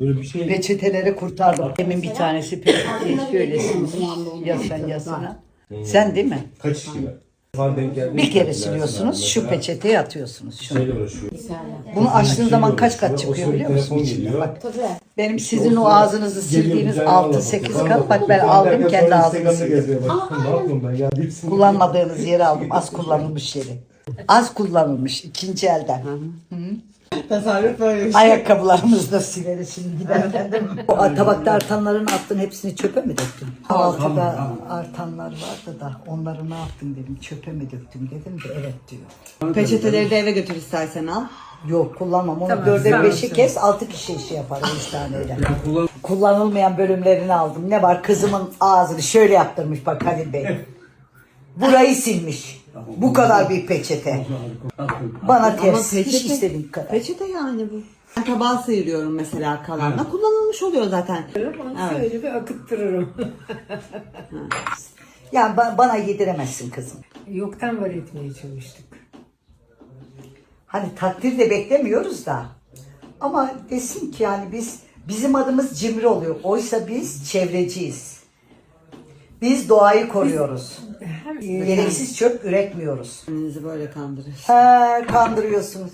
Böyle bir şey. Peçeteleri kurtardım. Demin bir tanesi peçeteyi şöyle silmiş. Yasan yasına. Sen değil mi? Kaç kişi var? Bir kere siliyorsunuz. Şu peçeteyi atıyorsunuz. Şunu. Bunu açtığın zaman kaç kat çıkıyor biliyor musun? içinde? Bak, benim sizin o ağzınızı sildiğiniz 6-8 kat. Bak ben aldım kendi ağzımı sildim. Kullanmadığınız yeri aldım. Az kullanılmış yeri. Az kullanılmış ikinci elden. Tasarruf böyle bir şey. Ayakkabılarımızı da sileriz şimdi giderken değil mi? O tabakta artanların attın hepsini çöpe mi döktün? Altıda artanlar vardı da onları ne yaptın dedim. Çöpe mi döktün dedim de evet diyor. Peçeteleri de eve götür istersen al. Yok kullanmam. Onu dörde beşi kes altı kişi işi yaparım üç taneyle. Kullanılmayan bölümlerini aldım. Ne var kızımın ağzını şöyle yaptırmış bak Halil Bey. Burayı silmiş. Bu kadar bir peçete. Bana ters. Hiç istediğim kadar. Peçete yani bu. Ben tabağı sıyırıyorum mesela kalanla. Kullanılmış oluyor zaten. Şöyle bir akıttırırım. Yani ba- bana yediremezsin kızım. Yoktan var etmeye çalıştık. Hani takdir de beklemiyoruz da. Ama desin ki yani biz bizim adımız cimri oluyor. Oysa biz çevreciyiz. Biz doğayı koruyoruz. Gereksiz çöp üretmiyoruz. Kendinizi böyle kandırıyorsun. He, kandırıyorsunuz.